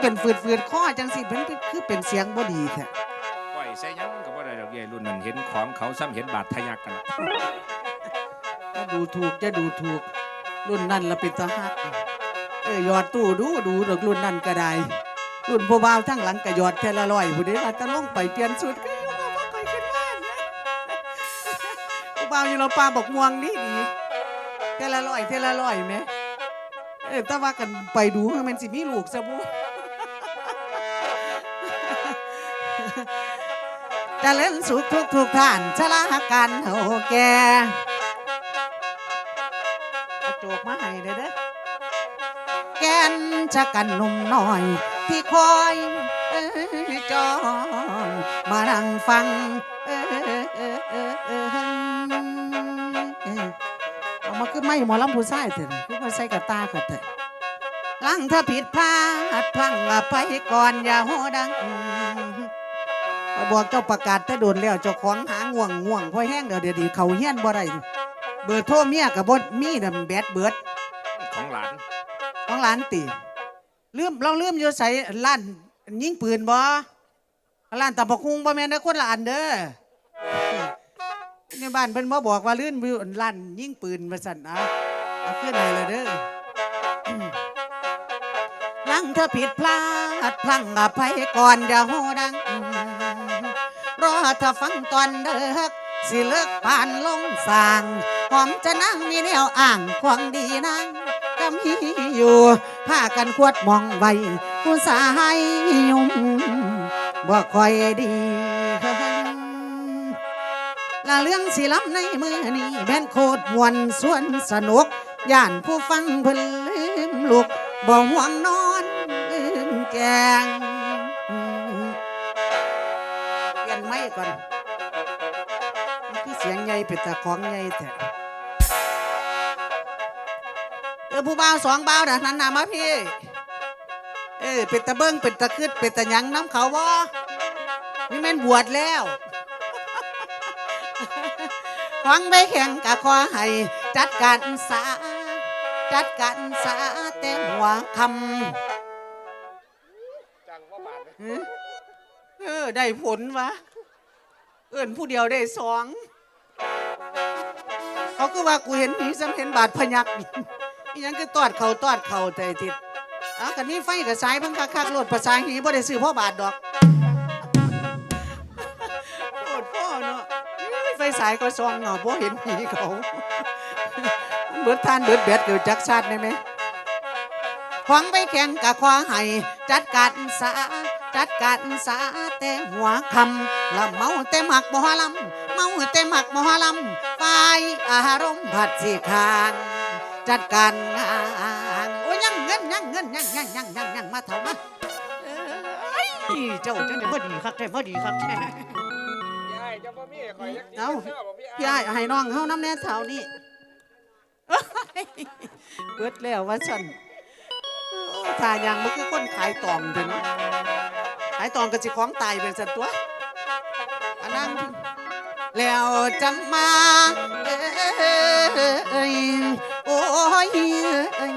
เป็นฝืดๆข้อจังสิเป็นคือเป็นเสียงบ่ดีแท้ปล่อยใส่หยังก็บ่ได้ดอกเย่รุ่นนั้นเห็นของเขาซ้ำเห็นบาดทะยักกันน่ะจะดูถูกจะดูถูก รุ่นนั้นละเป็นตาฮักเออหยอดตู้ดูดูดอกรุ่นนั้นก็ได้ รุ่นผู้บ่าวทั้งหลังก็หยอดเทละร้อยผู้ใดว่าจะลงไปเปลี่ยนชุดก็ยังบ่ค่อยขึ้นบ้านนะผู้บ่าวอยู่เราปลาบอกม่วงนี่ดีเทละร้อยเทละร้อยแหมเออแต่ว่ากันไปดูมันสิมีลูกซะบุ จะเล่นสุขทุกทุกท่านชะลากันเฮาแกกระจกมาให้เด้อเด้อแกนจะกันหนุ่มน้อย ที่คอยเอ้ยจองมานั่งฟังเออามาคือไม่หมอลำผู้ชายเถอะคือมาใส่กับตากับเถอะลังถ้าผิดพลาดพลังอภัยก่อนอย่าโหดัง ข้อยบอกเจ้าประกาศแต่โดนแล้วเจ้าของหาง่วงง่วงพอแห้งเดี๋ยวเดี๋ยวนี้เขาเฮี้ยนบ่ได้เบิดโทรเมียกับบดมีดำแบดเบิดของหลานของหลานตีลืมเราลืมอยู่ใส่ร้านยิงปืนบ่ร้านตะปะคุงบ่แม่นนะคนละอันเด้อในบ้านเพิ่นบ่บอกว่าลืมอยู่ร้านยิงปืนว่าซั่นเอาเอาขึ้นให้เลยเด้ออืมลังเธอผิดพลาดพลั้งอภัยก่อนอย่าโหดัง รอถ้าฟังตอนเลิกสิเลิกผ่านลงสางหอมจะนั่งมีแนวอ่างควงดีนางก็มีอยู่ผ้ากันควดมองไว้ผู้สายยุ่มบ่ค่อยดีละเรื่องสิล้ำในมือนี้แม่นโคตรมวนส่วนสนุกย่านผู้ฟังเพิ่นลืมลุกบ่ห่วงนอนลืมแกง ก่อนมันคือเสียงใหญ่เป็นตาของใหญ่แท้เออผู้บ่าวสองบ่าวนะนั่นนามาพี่ เออเป็นตาเบิ้งเป็นตาคืดเป็นตาหยังน้ำเขาบ่นี่แม่นบวชแล้วหวังไปแข่งกะขอให้จัดการสาจัดการสาแต่หัวคำจังว่าบาดเอ้อเออ ได้ผลวะ เอินผู้เดียวได้สองเขาก็ว่ากูเห็นหนีซ้ำเห็นบาดพยักนี่ยังคือตอดเขาตอดเขาแต่ติดอ้าวกันนี้ไฟกับสายเพิ่งคักๆโหลดภาษาหีบ่ได้ซื้อพ่อบาทดอกโหลดพ่อเนาะไฟสายก็ซองเนาะบ่เห็นผีเขาเบิดท่านเบิดแบดเกิดจักชาติได้ไหมขวางไปแข่งกะควาให้จัดการสา จัดการสาแต่หัวคำละเมาแต่หมักบ่ฮลำเมาแต่หมักบ่ฮลำไฟอารมณ์ผัดสีคางจัดการงานโอ้ยยังเงินยังเงินยังยังยังยังยังมาเถอะมาเอ้ยเจ้าจังได้บ่ดีคักแท้บ่ดีคักแท้ยายเจ้าบ่มีข่อยยักเอ้าพี่อ้ายให้น้องเฮาน้ำแน่เท่านี้เอ้ยเบิดแล้วว่าฉันโอ้ถ้ายังมันคือคนขายตองเถอะเนายตองก็สิของตายเป็นสันตัวอันนั้นแล้วจะมาเอ้ยโอ้ยเอ้ย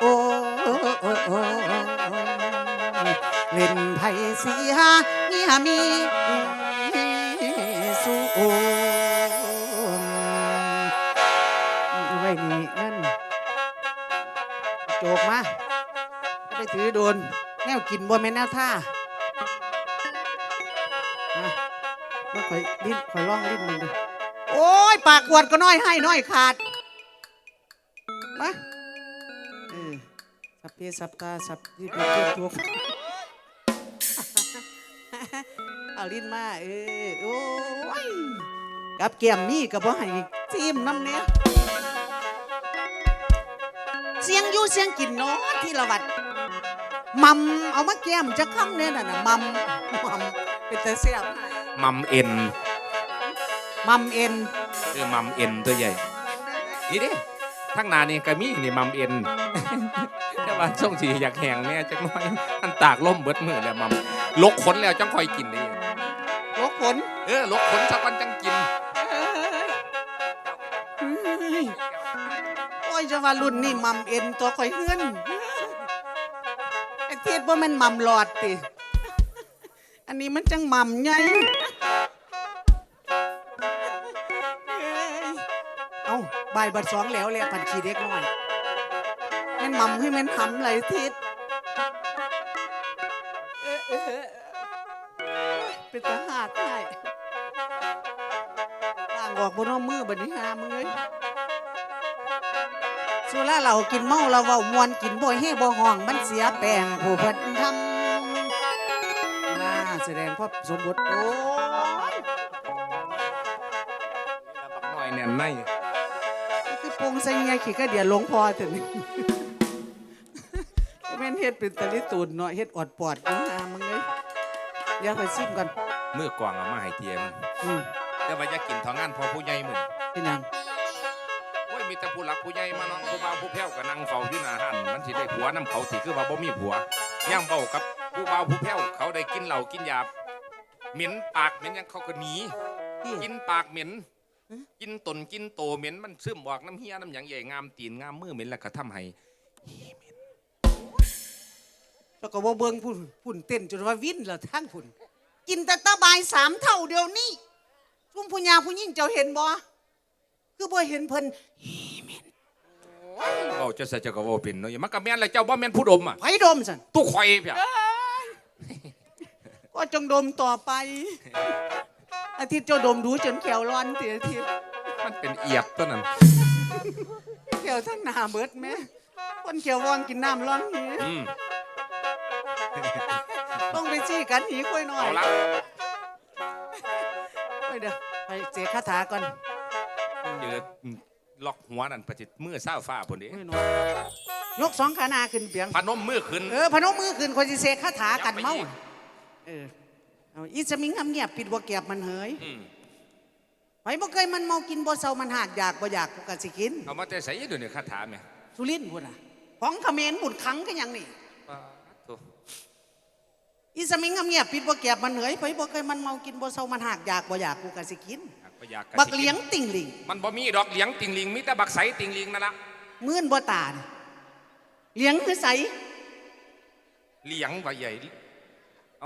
โอ้ยเล่นไพ่เสียเงียมีสูงไว้นี่นั่นโจกมาไม่ถือโดน แนวกินบ่แม่นแนวท่า มาข่อยลิ้นข่อยร้องลิ้นมึงดิโอ้ย ปากขวดก็น้อยให้น้อยขาดมาเออสับเพสับตาสับยี่เป็นเพื่อนทุกเอาลิ้นมาเออโอ้ยกับแก้มนี่ก็บ่ให้ซีมน้ำเนี้ยเสียงยู่เสียงกินเนาะที่ละวัดมัมเอามาแก้มจะคำเนี่ยน่ะนะมัมมัมเป็นแต่เสียบ มัมเอ็นมัมเอ็นเออมัมเอ็นตัวใหญ่ นี่ดิทั้งหนานี่ก็มีนี่มัมเอ็นแต่ว่าช่วงสีอยากแห้งเนี่ยจังน้อยมันตากล่มเบิดมือแล้วมัมลกขนแล้วจังค่อยกินได้โลกขนเออลกขนสักวันจังกินเอ้ยเอ้ยโอ้ยจะว่ารุ่นนี่มัมเอ็นตัวข่อยเฮือนไอ้เทียดว่ามันหม่ำหลอดติอันนี้มันจังหม่ำไง ยเอ้าบ่ายบัดสองแล้วแหละผันขี้เด็กน้อยแมันหม่ำให้มันหำไหลทิศเอ้ยเออเป็นตาหาดให้ล่างออกบนน้อมือบัดนี้หามึงเอ้ยสุราเรากินเมาเราเว้ามวนกินบ่อยให้บ่ห้องมันเสียแปลงผู้เพิ่นทำน่าแสดงพบสมบทโอ้ อยแน่นในนี่คือปรุงใส่เงียขี้ก็เดียวหลวงพอถึงแม่นเฮ็ดเป็นตะลิตูนเนาะเฮ็ดออดปอดมึงหามึงเอ้ยเดี๋ยวไปซิมก่อนมือกวางเอามาให้เทียมันอืมแต่ว่าจะกินท้องงานพอผู้ใหญ่มึงเป็นหยังโอ้ยมีแต่ผู้หลักผู้ใหญ่มาเนาะผู้บ่าวผู้แพ้วก็นั่งเฝ้าอยู่หน้าห้านมันสิได้ผัวน้ำเขาสิคือว่าบ่มีผัวย่างเบากับผู้บ่าวผู้แพ้วเขาได้กินเหล้ากินยาเหม็นปากเหม็นหยังเขาก็หนีนี่กินปากเหม็น กินตนกินโตเหม็นมันซึมออกน้ำเฮียน้ำหยังใหญ่งามตีนงามมือเหม็นแล้วก็ทำให้แล้วก็บ่เบิ่งพุ่นพุ่นเต้นจนว่าวิ่นแล้วทั้งพุ่นกินแต่ตะบายสามเท่าเดียวนี้ซุ่มผู้ยาผู้หญิงเจ้าเห็นบ่คือบ่เห็นเพิ่นเว้าจะใส่จะก็เว้าเป็นเนาะอย่ามันก็แม่นแหละเจ้าบ่แม่นผู้ดมอะไผดมสั่นตู้ข่อยเพียก็จงดมต่อไป อาทิตย์เจ้าดมดูจนแขวร้อนเสียอาทิตย์มันเป็นเอียดตัวนั้นแขวทั้งหน้าเบิดแม่คนแขววองกินน้ำร้อนหีอืมต้องไปจี้กันหีค่อยหน่อยเอาละไปเดี๋ยวไปเสกคาถาก่อนเจอล็อกหัวนั่นประจิตมือเศร้าฟ้าพุ่นเด้ค่อยหน่อยยกสองขาหนาขึ้นเปียง พนมมือขึ้น เออพนมมือขึ้นคนสิเสกคาถากันเมายับไปอีกเออ เอาอีสมิงทำเงียบปิดบ่เกียบมันเหยอืมไปบ่เคยมันเมากินบ่เซามันหากอยากบ่อยากกูก็สิกิน เอามาแต่ใส่เดี๋ยวนี้คาถาแม่สุรินทร์พุ่นน่ะของเขมรบุญขังกันยังนี่ปาดโถ่อีสมิงทำเงียบปิดบ่เกียบมันเหยไปบ่เคยมันเมากินบ่เซามันหากอยากบ่อยากกูก็สิกิน อยากไปอยากบักเลี้ยงติ่งหลิงมันบ่มีดอกเลี้ยงติงลิงมีแต่บักใสติงลิงนั่นละมื่นบ่ตาดเลี้ยงคือใสเลี้ยงว่าใหญ่เอ้า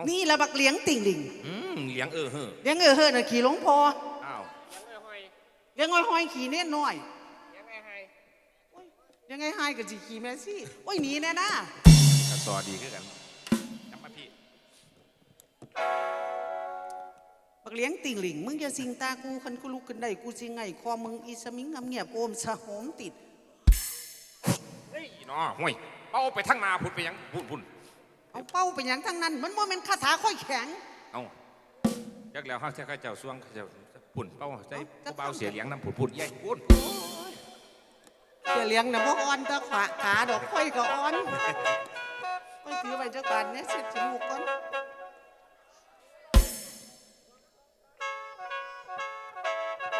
นี่ละบักเลี้ยงติ่งหลิงอืมเลี้ยงเออเฮ้อเลี้ยงเออเฮ้อน่ะขี่หลวงพออ้าวเลี้ยงห้อยๆขี่เน่นน้อยโอ้ยยังไงให้ก็สิขี่แม่ซี่โอ้ยหนีแน่นะกระสอดีคือกันจำมาพี่บักเลี้ยงติ่งหลิงมึงอย่าสิงตากูคันกูลุกขึ้นได้กูสิไงคอมึงอีสมิงอำเงียบโอมสะโหมติดเฮ้ยน้อห่วยเป้าไปทั้งนาพุ่นไปยังพุ่นพุ่น เอาเป้าไปหยังทั้งนั้น มันบ่แม่นคาถาค่อยแข็ง เอาจักแล้วเฮาจะข้าเจ้าสวงข้าเจ้าพุ่นเป้าใจเอาผู้เบาเสียเลี้ยงน้ำพุ่นพุ่นใหญ่พุ่นเดี๋ยวเลี้ยงน่ะบ่อ่อนแตะขวาขาดอกค่อยก็อ่อนค่อยถือไว้จักบาทเนี่ยเสร็จจมูกก่อน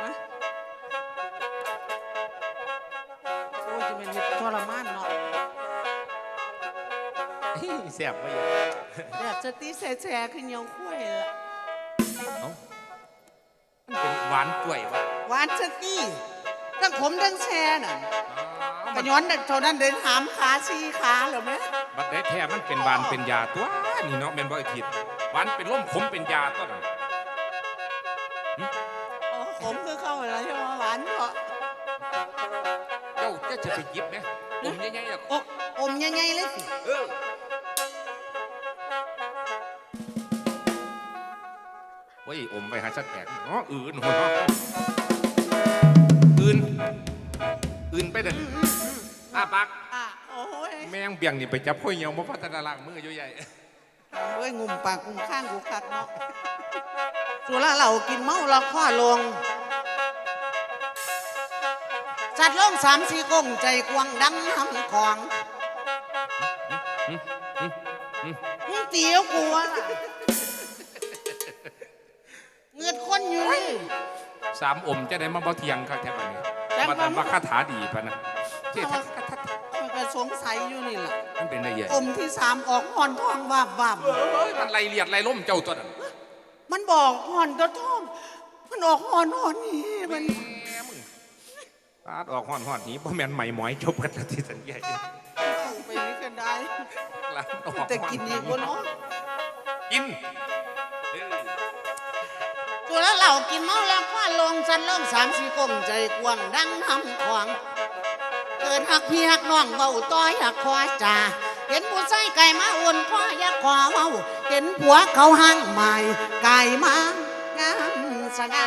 ฮะโอ้ยจะเป็นเฮ็ดทรมาน เนาะเสียบไปยังแบบสติแฉๆคือเหนียวข้วยอะเอ้ามันเป็นหวานกล้วยวะหวานสติทั้งขมทั้งแช่น่ะอ๋อก็ย้อนเท่านั้นเดินหามขาชีขาเหรอแม่บัดได้แท้มันเป็นหวานเป็นยาตัวนี่เนาะแม่นบ่ไอ้ทิดหวานเป็นล่มขมเป็นยาตัวนั้นอ๋อขมคือเข้าอะไรใช่ไหมหวานเพราะเจ้าจะจะไปหยิบไหมอมใหญ่ๆอะอกอมยังไงเลยสิเออ เว้ย อมไปหาสัตว์แปลกอ๋ออื่นหัวเนาะอื่น อื่นไปเด้ออ้าปากอะโอ้ยแม่งเบี่ยงนี่ไปจับข้อยเหนียวมาพัฒนาล่างมืออยู่ใหญ่เว้ยงุ่มปากงุ่มข้างกูคักเนาะสุราเรากินเมาเราข้อลง จัดลงสามสี่กงใจกวางดังทำของมึงเตี๋ยวกูอะล่ะ นอยู่นี่ สามอมจะได้มาบ่เทียงครับแท้บัดนี้แต่บัดว่านั้นมาคาถาดีพะนะเจ๊เอาทัมากมันก็สงสัยอยู่นี่แหละมันเป็นได้ใหญ่อมที่สามออกหอนทองวาบวาบเอ้ยมันไล่เลียดไล่ล่มเจ้าตัวนั้นมันบอกหอนตัวทอง มันออกหอนหอนนี่มัน แม่มึงปาดออกห่อนห่อนนี้บ่แม่นไหมหมอยจบกันแล้วที่สัญญาไปนี่กันกันได้หลังออกแต่กินอีกบ่เนาะกินเออ ตัวแล้วเหล่ากินเมาแล้วคว้าลงสันลงสามสี่กลมใจกว้างดังทำขวางเกิดหักพี่หักน้องเบาต้อยหักคอจ่าเห็นผู้ใส่ไก่มาอ้วนคว้าอยากขอเมาเห็นผัวเขาห้างใหม่ไก่มางามสง่า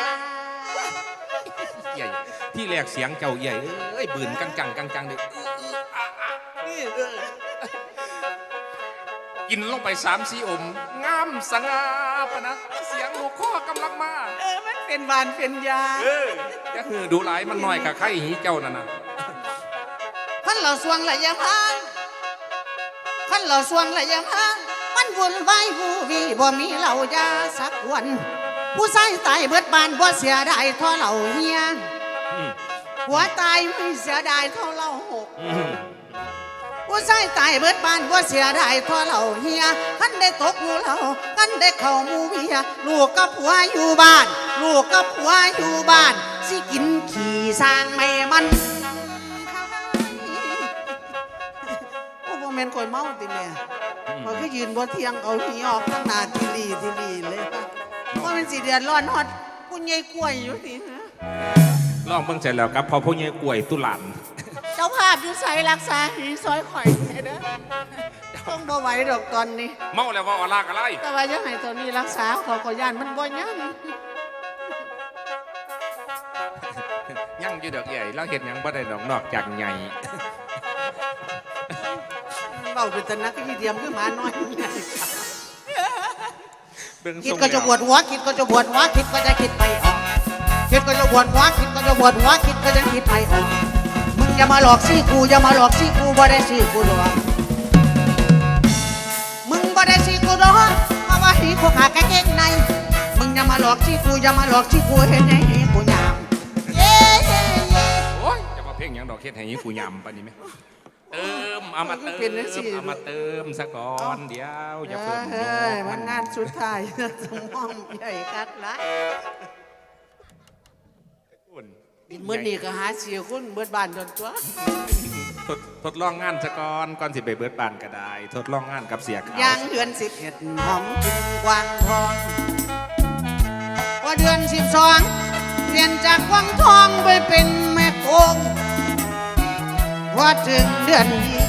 ใหญ่ที่แรกเสียงเจ้าใหญ่เอ้ยบืนกังจังกังจังเด็กนี่เออ กินลงไปสามสี่อมงามสง่าปะนะเสียงลูกคอกำลังมาเออมันเป็นหวานเป็นยาเออจะคือดูหลายมันน้อยกับไข่หีเจ้านั่นนะขันเราสวงระยะพังขันเราสวงระยะพังมันวุ่นวายวูวีบ่มีเหล่ายาสักวัน ผู้ใส่ตายเบิดบานบ่เสียดายเท่าเหล่าเฮียอืมหัวตายไม่เสียดายเท่าเหล่าหก อืมผู้ใส่ตายเบิดบานบ่เสียดายเท่าเหล่าเฮียขันได้ตกหมู่เหล่าขันได้เข้าหมู่เมียลูกกับผัวอยู่บ้าน ลูกกับผัวอยู่บ้าน สิกินขี่สร้างแม่มันโอ้บ่แม่นข่อยเมาติแม่ข่อยก็ยืนบ่เที่ยงเอาหีออกตั้งหน้าทีรีทีรีเลยว่ามันสิเดือดร้อนฮอดผู้ใหญ่กล้วยอยู่ติฮะลองเบิ่งเสร็จแล้วครับพอพวกนี้กล้วยตุลันเจ้าภาพอยู่ใส่รักษาหีซอยข่อยให้เด้อต้องบ่ไหวดอกตอนนี้ เมาแล้วว่าอลากอะไร แต่ว่ายังให้ตอนนี้รักษาเขอขอย่านมันบ่ยังยังอยู่ดอกใหญ่แล้วเห็นยังบ่ได้ดอกนอกจากใหญ่ เบาเป็นตะนักที่เดียมคือหมาน้อยเบิ่งคิดทรงก็จะแล้วปวดหัวคิดก็จะปวดหัวคิดก็จะคิดไปออกคิดก็จะปวดหัวคิดก็จะปวดหัวคิดก็จะคิดไปออกมึง อย่ามาหลอกซี่กูอย่ามาหลอกซี่กูบ่ได้ซี่กูหรอกมึงบ่ได้ซี่กูหรอกเพราะว่าหีกูขาแกงเกงใน มึงอย่ามาหลอกซี่กูอย่ามาหลอกซี่กูเห็นไหมหีกูยามเย้เย้เย้โอ้ยจะมาเพ่งหยังดอกเฮ็ดให้กูยำปานนี้ไหมเติมเอามาเติมเอามาเติมซะก่อนเดี๋ยวอย่าเพิ่มเฮ้ยมันงานสุดท้ายสมองใหญ่คักหละอุ่ นมื้อนี้ก็หาเสียคุณเบิดบ้านโดนตัวทดทดลองงานซะก่อนก่อนสิไปเบิดบานก็ได้ ทดลองงานกับเสียขาวยางเดือนสิบเอ็ดหอมกินกวางทองว่าเดือนสิบสองเปลี่ยนจากกวางทองไปเป็นแม่โกงพอถึงเดือนนี้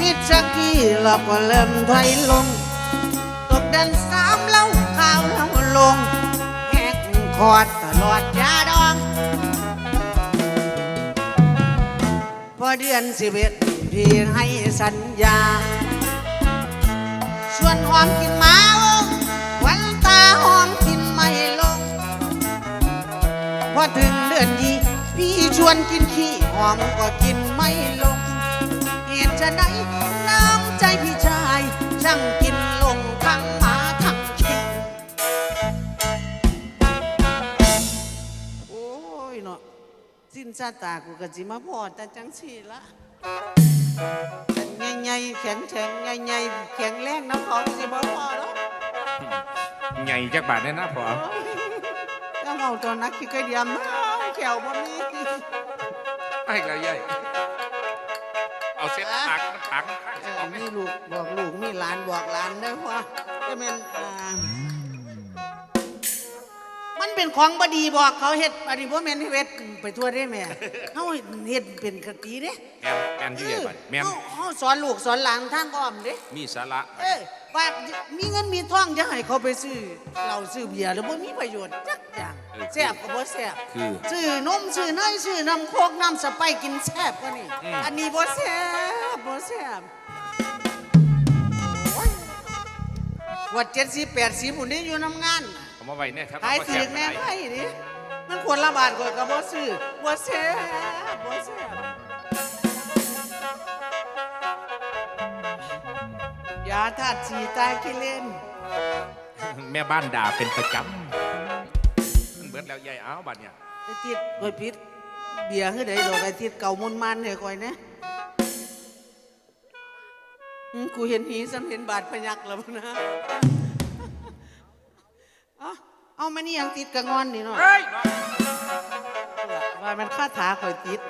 มิตรสกี้เราก็เริ่มถอยลง ตกเดือนสามเล่าข่าวเราลงแหกคอดตลอดยาดอง พอเดือนสิบเอ็ดพี่ให้สัญญา ชวนหอมกินหมาอ้วันตาหอมกินไม่ลง พอถึงเดือนยี่พี่ชวนกินขี้หอมก็กินไม่ลง เหตุจะไหนน้ำใจพี่ชายช่างกิน นชาตากูก็สิมาพอแต่จังสี่ละใหญ่ๆแข็งแข็งๆใหญ่ๆแข็งแรงน้ำเขาสิบ่พอแล้วใหญ่จักบาทแน่นะพอก็เอาตัวนักขี้ไก่เดียมแขวบ่มีไอ้กระใหญ่เอาเส้นผักมันผักมันผักเออมีลูกบอกลูกมีหลานบอกหลานเด้อพ่อจะเป็นอ่ามัน เป็นของบดีบอกเขาเฮ็ดบดีบ่แม่นเฮ็ดไปทั่วได้แม่เฮาเฮ็ดเป็นกะติเด้แม่นแม่นอยู่ใหญ่บัดแม่นเฮาเฮาสอนลูกสอนหลานทางอ้อมเด้มีสาระเอ้ยว่ามีเงินมีทองจะให้เขาไปซื้อเหล้าซื้อเบียร์แล้วบ่มีประโยชน์จักอย่างแซ่บก็บ่แซ่บคือซื้อนมซื้อเนยซื้อน้ำโคกน้ำสไปร์กินแซ่บกว่านี่อืมอันนี้บ่แซ่บบ่แซ่บวัดเจ็ดสิบแปดสิบหมุนนี้อยู่น้ำงานน่ะเอา มาไว้เนี่ยครับขายเอมถือแซ่แน่บไผ่ดิมันควรละบาทกว่าก็บ่ซื้อบ่แซ่บบ่แซ่บยาธาตุสีตายขี้เล่น แม่บ้านด่าเป็นประจำมันเบิดแล้วใหญ่เอาบัดเนี่ยไอ้ติดคอยพิษเบียร์คือใดดอกไอ้ติดเก่ามุนมันให้คอยนะอืมกูเห็นหีซ้ำเห็นบาดพยักแล้วนะเอาเอา มานี่ยังติดกระงอนนี่เนาะเฮ้ยว่ามันคาถาคอยติด